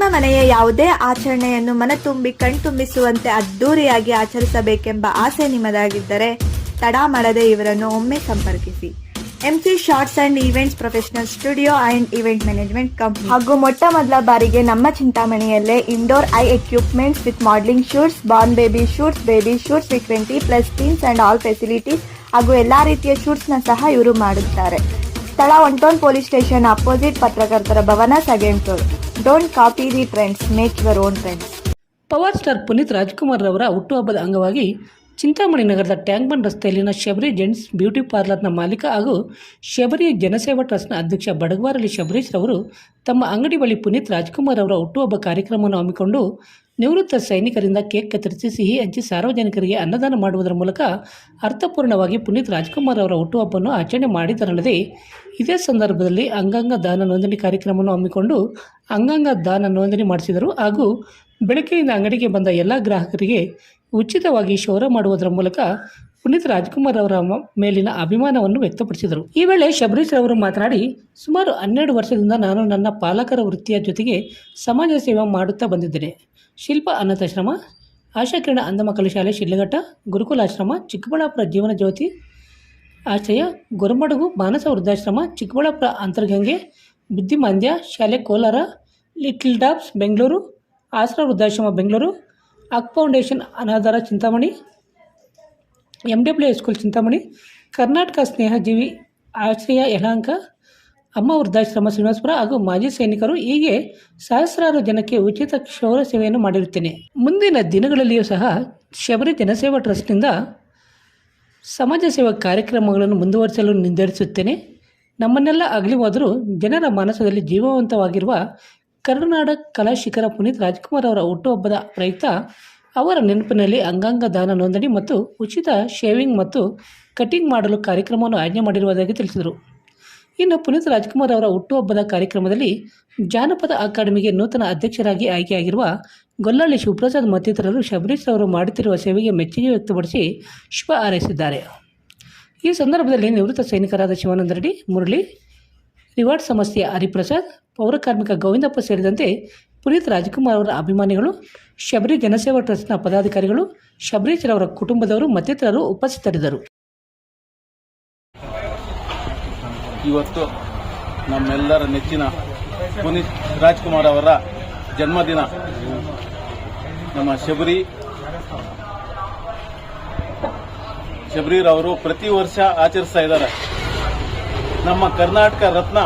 ನಿಮ್ಮ ಮನೆಯ ಯಾವುದೇ ಆಚರಣೆಯನ್ನು ಮನತುಂಬಿ, ಕಣ್ತುಂಬಿಸುವಂತೆ ಅದ್ದೂರಿಯಾಗಿ ಆಚರಿಸಬೇಕೆಂಬ ಆಸೆ ನಿಮ್ಮದಾಗಿದ್ದರೆ ತಡ ಮಾಡದೆ ಇವರನ್ನು ಒಮ್ಮೆ ಸಂಪರ್ಕಿಸಿ. MC shorts and events professional studio and event management company ಹಾಗೂ ಮೊಟ್ಟ ಮೊದಲ ಬಾರಿಗೆ ನಮ್ಮ ಚಿಂತಾಮಣಿಯಲ್ಲೇ indoor I equipments with modelling shoots born baby shoots baby shoots twenty plus teens and all facilities ಹಾಗೂ ಎಲ್ಲ ರೀತಿಯ ಶೂಟ್ಸ್ನ ಸಹ ಇವರು ಮಾಡುತ್ತಾರೆ. ಸ್ಥಳ ಒನ್ ಪೊಲೀಸ್ ಸ್ಟೇಷನ್ ಅಪೋಸಿಟ್ ಪತ್ರಕರ್ತರ ಭವನ second floor don't copy the trends make your own trends power star Puneeth Rajkumar ರವರ ಹುಟ್ಟುಹಬ್ಬದ ಅಂಗವಾಗಿ ಚಿಂತಾಮಣಿ ನಗರದ ಟ್ಯಾಂಕ್ ಬಂಡ್ ರಸ್ತೆಯಲ್ಲಿನ ಶಬರಿ ಜೆಂಟ್ಸ್ ಬ್ಯೂಟಿ ಪಾರ್ಲರ್ನ ಮಾಲೀಕ ಹಾಗೂ ಶಬರಿ ಜನಸೇವಾ ಟ್ರಸ್ಟ್ನ ಅಧ್ಯಕ್ಷ ಬಡಗವಾರಲಿ ಶಬರೀಶ್ ರವರು ತಮ್ಮ ಅಂಗಡಿ ಬಳಿ ಪುನೀತ್ ರಾಜ್ಕುಮಾರ್ ಅವರ ಹುಟ್ಟುಹಬ್ಬ ಕಾರ್ಯಕ್ರಮವನ್ನು ಹಮ್ಮಿಕೊಂಡು ನಿವೃತ್ತ ಸೈನಿಕರಿಂದ ಕೇಕ್ ಕತ್ತರಿಸಿ ಸಿಹಿ ಹಂಚಿ ಸಾರ್ವಜನಿಕರಿಗೆ ಅನ್ನದಾನ ಮಾಡುವುದರ ಮೂಲಕ ಅರ್ಥಪೂರ್ಣವಾಗಿ ಪುನೀತ್ ರಾಜ್ಕುಮಾರ್ ಅವರ ಹುಟ್ಟುಹಬ್ಬವನ್ನು ಆಚರಣೆ ಮಾಡಿದರಲ್ಲದೆ, ಇದೇ ಸಂದರ್ಭದಲ್ಲಿ ಅಂಗಾಂಗ ದಾನ ನೋಂದಣಿ ಕಾರ್ಯಕ್ರಮವನ್ನು ಹಮ್ಮಿಕೊಂಡು ಅಂಗಾಂಗ ದಾನ ನೋಂದಣಿ ಮಾಡಿಸಿದರು ಹಾಗೂ ಬೆಳಗ್ಗೆಯಿಂದ ಅಂಗಡಿಗೆ ಬಂದ ಎಲ್ಲ ಗ್ರಾಹಕರಿಗೆ ಉಚಿತವಾಗಿ ಶೌರ ಮಾಡುವುದರ ಮೂಲಕ ಪುನೀತ್ ರಾಜ್ಕುಮಾರ್ ಅವರ ಮೇಲಿನ ಅಭಿಮಾನವನ್ನು ವ್ಯಕ್ತಪಡಿಸಿದರು. ಈ ವೇಳೆ ಶಬರೀಶ್ ಅವರು ಮಾತನಾಡಿ, ಸುಮಾರು ಹನ್ನೆರಡು ವರ್ಷದಿಂದ ನಾನು ನನ್ನ ಪಾಲಕರ ವೃತ್ತಿಯ ಜೊತೆಗೆ ಸಮಾಜ ಸೇವೆ ಮಾಡುತ್ತಾ ಬಂದಿದ್ದೇನೆ. ಶಿಲ್ಪ ಅನಾಥಾಶ್ರಮ ಆಶಾಕಿರಣ ಕಲಶಾಲೆ ಶಾಲೆ ಗುರುಕುಲ ಗುರುಕುಲಾಶ್ರಮ ಚಿಕ್ಕಬಳ್ಳಾಪುರ ಜೀವನ ಜ್ಯೋತಿ ಆಶ್ರಯ, ಗೊರಮಡಗು ಮಾನಸ ವೃದ್ಧಾಶ್ರಮ, ಚಿಕ್ಕಬಳ್ಳಾಪುರ ಅಂತರ್ಗಂಗೆ, ಬುದ್ಧಿಮಾಂದ್ಯ ಶಾಲೆ ಕೋಲಾರ, ಲಿಟ್ಲ್ ಡಾಬ್ಸ್ ಬೆಂಗಳೂರು, ಆಸರಾ ವೃದ್ಧಾಶ್ರಮ ಬೆಂಗಳೂರು ಅಕ್ foundation ಅನಾಧಾರ Chintamani M W high school Chintamani, Karnataka Snehajeevi Ashraya ಯಲಾಂಕ ಅಮ್ಮ ವೃದ್ಧಾಶ್ರಮ ಶ್ರೀನಿವಾಸಪುರ ಹಾಗೂ ಮಾಜಿ ಸೈನಿಕರು ಹೀಗೆ ಸಹಸ್ರಾರು ಜನಕ್ಕೆ ಉಚಿತ ಕ್ಷೌರ ಸೇವೆಯನ್ನು ಮಾಡಿರುತ್ತೇನೆ. ಮುಂದಿನ ದಿನಗಳಲ್ಲಿಯೂ ಸಹ ಶಬರಿ ಜನಸೇವಾ ಟ್ರಸ್ಟ್ನಿಂದ ಸಮಾಜ ಸೇವಾ ಕಾರ್ಯಕ್ರಮಗಳನ್ನು ಮುಂದುವರಿಸಲು ನಿರ್ಧರಿಸುತ್ತೇನೆ. ನಮ್ಮನ್ನೆಲ್ಲ ಅಗಲಿವಾದರೂ ಜನರ ಮನಸ್ಸಲ್ಲಿ ಜೀವವಂತವಾಗಿರುವ ಕರುನಾಡ ಕಲಾ ಶಿಖರ ಪುನೀತ್ ರಾಜ್ಕುಮಾರ್ ಅವರ ಹುಟ್ಟುಹಬ್ಬದ ಪ್ರಯುಕ್ತ ಅವರ ನೆನಪಿನಲ್ಲಿ ಅಂಗಾಂಗ ದಾನ ನೋಂದಣಿ ಮತ್ತು ಉಚಿತ ಶೇವಿಂಗ್ ಮತ್ತು ಕಟಿಂಗ್ ಮಾಡಲು ಕಾರ್ಯಕ್ರಮವನ್ನು ಆಯ್ಕೆ ಮಾಡಿರುವುದಾಗಿ ತಿಳಿಸಿದರು. ಇನ್ನು ಪುನೀತ್ ರಾಜ್ಕುಮಾರ್ ಅವರ ಹುಟ್ಟುಹಬ್ಬದ ಕಾರ್ಯಕ್ರಮದಲ್ಲಿ ಜಾನಪದ ಅಕಾಡೆಮಿಗೆ ನೂತನ ಅಧ್ಯಕ್ಷರಾಗಿ ಆಯ್ಕೆಯಾಗಿರುವ ಗೊಲ್ಲಳ್ಳಿ ಶಿವಪ್ರಸಾದ್ ಮತ್ತಿತರರು ಶಬರೀಶ್ ಅವರು ಮಾಡುತ್ತಿರುವ ಸೇವೆಗೆ ಮೆಚ್ಚುಗೆ ವ್ಯಕ್ತಪಡಿಸಿ ಶುಭ ಹಾರೈಸಿದ್ದಾರೆ. ಈ ಸಂದರ್ಭದಲ್ಲಿ ನಿವೃತ್ತ ಸೈನಿಕರಾದ ಶಿವಾನಂದ ರೆಡ್ಡಿ, ಮುರಳಿ ರಿವಾರ್ಡ್ ಸಂಸ್ಥೆಯ ಹರಿಪ್ರಸಾದ್ ಪೌರಕಾರ್ಮಿಕ ಗೋವಿಂದಪ್ಪ ಸೇರಿದಂತೆ ಪುನೀತ್ ರಾಜ್ಕುಮಾರ್ ಅವರ ಅಭಿಮಾನಿಗಳು, ಶಬರಿ ಜನಸೇವಾ ಟ್ರಸ್ಟ್ನ ಪದಾಧಿಕಾರಿಗಳು, ಶಬರೀಶ್ ಅವರ ಕುಟುಂಬದವರು ಮತ್ತಿತರರು ಉಪಸ್ಥಿತರಿದ್ದರು. ಇವತ್ತು ನಮ್ಮೆಲ್ಲರ ನೆಚ್ಚಿನ ಪುನೀತ್ ರಾಜ್ಕುಮಾರ್ ಅವರ ಜನ್ಮದಿನ. ನಮ್ಮ ಶಬರಿ ಶಬರೀರವರು ಪ್ರತಿ ವರ್ಷ ಆಚರಿಸ್ತಾ ಇದ್ದಾರೆ. ನಮ್ಮ ಕರ್ನಾಟಕ ರತ್ನ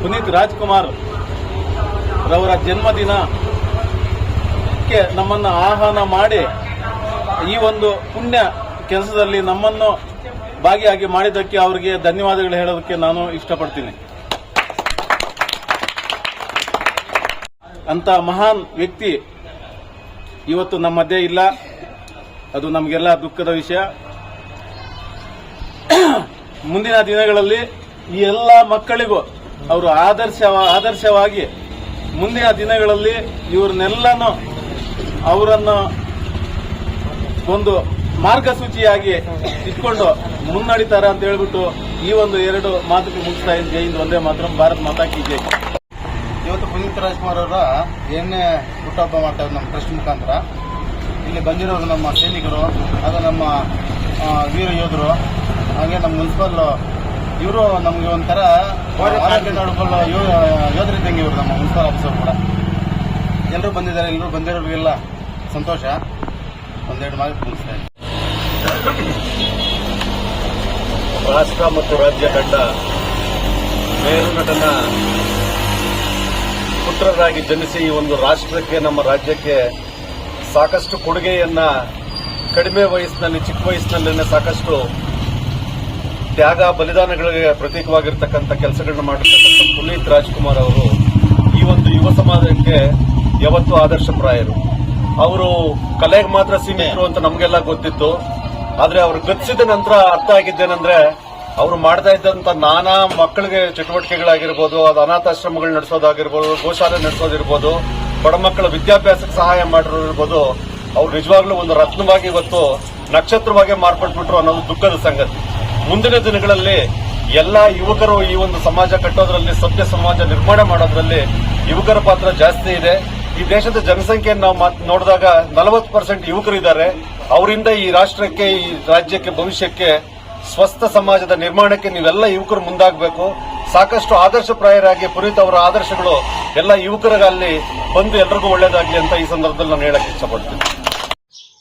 ಪುನೀತ್ ರಾಜ್ಕುಮಾರ್ ರವರ ಜನ್ಮದಿನಕ್ಕೆ ನಮ್ಮನ್ನು ಆಹ್ವಾನ ಮಾಡಿ ಈ ಒಂದು ಪುಣ್ಯ ಕೆಲಸದಲ್ಲಿ ನಮ್ಮನ್ನು ಭಾಗಿಯಾಗಿ ಮಾಡಿದ್ದಕ್ಕೆ ಅವರಿಗೆ ಧನ್ಯವಾದಗಳು ಹೇಳೋದಕ್ಕೆ ನಾನು ಇಷ್ಟಪಡ್ತೀನಿ. ಅಂತ ಮಹಾನ್ ವ್ಯಕ್ತಿ ಇವತ್ತು ನಮ್ಮ ಮಧ್ಯೆ ಇಲ್ಲ. ಅದು ನಮಗೆಲ್ಲ ದುಃಖದ ವಿಷಯ. ಮುಂದಿನ ದಿನಗಳಲ್ಲಿ ಈ ಎಲ್ಲ ಮಕ್ಕಳಿಗೂ ಅವರು ಆದರ್ಶ ಆದರ್ಶವಾಗಿ ಮುಂದಿನ ದಿನಗಳಲ್ಲಿ ಇವ್ರನ್ನೆಲ್ಲನೂ ಅವರನ್ನು ಒಂದು ಮಾರ್ಗಸೂಚಿಯಾಗಿ ಇಟ್ಕೊಂಡು ಮುನ್ನಡಿತಾರೆ ಅಂತ ಹೇಳ್ಬಿಟ್ಟು ಈ ಒಂದು ಎರಡು ಮಾತುಕತೆ ಮುಗಿಸ್ತಾ ಇದ್ದೆ ಇಂದು ಒಂದೇ ಮಾತ್ರ, ಭಾರತ್ ಮಾತಾ ಜೈ. ಇವತ್ತು ಪುನೀತ್ ರಾಜ್ಕುಮಾರ್ ಅವರ ಏನೇ ಹುಟ್ಟಹಬ್ಬ ಮಾಡ್ತಾರೆ ನಮ್ಮ ಟ್ರಸ್ಟ್ ಮುಖಾಂತರ, ಇಲ್ಲಿ ಬಂದಿರೋರು ನಮ್ಮ ಸೈನಿಕರು ಅದು ನಮ್ಮ ವೀರ ಯೋಧರು ಹಾಗೆ ನಮ್ಮ ಮುನ್ಸಿಪಲ್ ಇವರು ನಮಗೆ ಒಂಥರ ಆರೋಗ್ಯ ನೋಡಿಕೊಳ್ಳೋ ಯೋಧರಿದ್ದಂಗೆ ಇವರು ನಮ್ಮ ಮುನ್ಸಿಪಲ್ ಆಫೀಸರ್ ಕೂಡ. ಎಲ್ಲರೂ ಬಂದಿದ್ದಾರೆ ಎಲ್ಲರೂ ಬಂದಿರೋರಿಗೆಲ್ಲ ಸಂತೋಷ. ಒಂದೆರಡು ಮಾತು ಮುಗಿಸ್ತಾ ರಾಷ್ಟ್ರ ಮತ್ತು ರಾಜ್ಯ ತಂಡ ಮೇರು ನಟನ ಪುತ್ರರಾಗಿ ಜನಿಸಿ ಈ ಒಂದು ರಾಷ್ಟ್ರಕ್ಕೆ ನಮ್ಮ ರಾಜ್ಯಕ್ಕೆ ಸಾಕಷ್ಟು ಕೊಡುಗೆಯನ್ನ ಕಡಿಮೆ ವಯಸ್ಸಿನಲ್ಲಿ, ಚಿಕ್ಕ ವಯಸ್ಸಿನಲ್ಲೇ ಸಾಕಷ್ಟು ತ್ಯಾಗ, ಬಲಿದಾನಗಳಿಗೆ ಪ್ರತೀಕವಾಗಿರ್ತಕ್ಕಂಥ ಕೆಲಸಗಳನ್ನ ಮಾಡಿರ್ತಕ್ಕಂಥ ಪುನೀತ್ ರಾಜ್ಕುಮಾರ್ ಅವರು ಈ ಒಂದು ಯುವ ಸಮಾಜಕ್ಕೆ ಯಾವತ್ತೂ ಆದರ್ಶಪ್ರಾಯರು ಅವರು ಕಲೆಗೆ ಮಾತ್ರ ಸೀಮಿತರು ಅಂತ ನಮಗೆಲ್ಲ ಗೊತ್ತಿತ್ತು. ಆದರೆ ಅವರು ಗತಿಸಿದ ನಂತರ ಅರ್ಥ ಆಗಿದ್ದೇನೆಂದ್ರೆ, ಅವರು ಮಾಡ್ತಾ ಇದ್ದಂಥ ನಾನಾ ಮಕ್ಕಳಿಗೆ ಚಟುವಟಿಕೆಗಳಾಗಿರ್ಬೋದು, ಅದು ಅನಾಥಾಶ್ರಮಗಳು ನಡೆಸೋದಾಗಿರ್ಬೋದು, ಗೋಶಾಲೆ ನಡೆಸೋದಿರ್ಬೋದು, ಬಡ ಮಕ್ಕಳ ವಿದ್ಯಾಭ್ಯಾಸಕ್ಕೆ ಸಹಾಯ ಮಾಡಿರೋದಿರ್ಬೋದು ಅವ್ರು ನಿಜವಾಗ್ಲೂ ಒಂದು ರತ್ನವಾಗಿ ಇವತ್ತು ನಕ್ಷತ್ರವಾಗಿ ಮಾರ್ಪಟ್ಬಿಟ್ರು ಅನ್ನೋದು ದುಃಖದ ಸಂಗತಿ. ಮುಂದಿನ ದಿನಗಳಲ್ಲಿ ಎಲ್ಲ ಯುವಕರು ಈ ಒಂದು ಸಮಾಜ ಕಟ್ಟೋದ್ರಲ್ಲಿ, ಸಭ್ಯ ಸಮಾಜ ನಿರ್ಮಾಣ ಮಾಡೋದ್ರಲ್ಲಿ ಯುವಕರ ಪಾತ್ರ ಜಾಸ್ತಿ ಇದೆ. ಈ ದೇಶದ ಜನಸಂಖ್ಯೆಯನ್ನು ನಾವು ನೋಡಿದಾಗ ನಲವತ್ತು ಪರ್ಸೆಂಟ್ ಯುವಕರು ಇದ್ದಾರೆ ಅವರಿಂದ ಈ ರಾಷ್ಟ್ರಕ್ಕೆ, ಈ ರಾಜ್ಯಕ್ಕೆ, ಭವಿಷ್ಯಕ್ಕೆ, ಸ್ವಸ್ಥ ಸಮಾಜದ ನಿರ್ಮಾಣಕ್ಕೆ ನೀವೆಲ್ಲ ಯುವಕರು ಮುಂದಾಗಬೇಕು. ಸಾಕಷ್ಟು ಆದರ್ಶಪ್ರಾಯರಾಗಿ ಪುನೀತ್ ಅವರ ಆದರ್ಶಗಳು ಎಲ್ಲ ಯುವಕರಲ್ಲಿ ಬಂದು ಎಲ್ರಿಗೂ ಒಳ್ಳೇದಾಗಲಿ ಅಂತ ಈ ಸಂದರ್ಭದಲ್ಲಿ ನಾನು ಹೇಳಕ್ಕೆ ಇಷ್ಟಪಡ್ತೀನಿ.